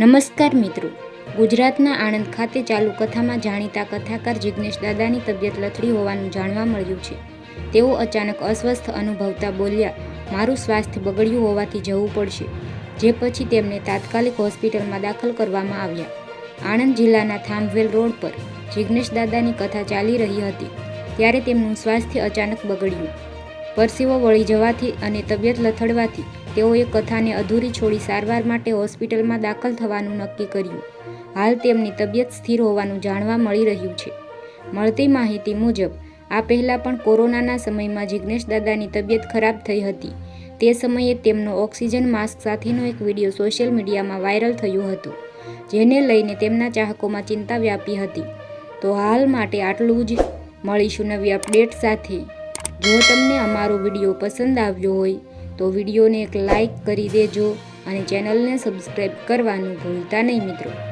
નમસ્કાર મિત્રો. ગુજરાતના આણંદ ખાતે ચાલુ કથામાં જાણીતા કથાકાર જિજ્ઞેશ દાદાની તબિયત લથડી હોવાનું જાણવા મળ્યું છે. તેઓ અચાનક અસ્વસ્થ અનુભવતા બોલ્યા, મારું સ્વાસ્થ્ય બગડ્યું હોવાથી જવું પડશે. જે પછી તેમને તાત્કાલિક હોસ્પિટલમાં દાખલ કરવામાં આવ્યા. આણંદ જિલ્લાના થામવેલ રોડ પર જિગ્નેશ દાદાની કથા ચાલી રહી હતી, ત્યારે તેમનું સ્વાસ્થ્ય અચાનક બગડ્યું. પરસેવો વળી જવાથી અને તબિયત લથડવાથી તેઓએ કથાને અધૂરી છોડી સારવાર માટે હોસ્પિટલમાં દાખલ થવાનું નક્કી કર્યું. હાલ તેમની તબિયત સ્થિર હોવાનું જાણવા મળી રહ્યું છે. મળતી માહિતી મુજબ, આ પહેલાં પણ કોરોનાના સમયમાં જિગ્નેશ દાદાની તબિયત ખરાબ થઈ હતી. તે સમયે તેમનો ઓક્સિજન માસ્ક સાથેનો એક વીડિયો સોશિયલ મીડિયામાં વાયરલ થયો હતો, જેને લઈને તેમના ચાહકોમાં ચિંતા વ્યાપી હતી. તો હાલ માટે આટલું જ. મળીશું નવી અપડેટ સાથે. જો તમને અમારો વીડિયો પસંદ આવ્યો હોય, તો વિડીયોને એક લાઈક કરી દેજો અને ચેનલને સબસ્ક્રાઈબ કરવાનું ભૂલતા નહીં મિત્રો.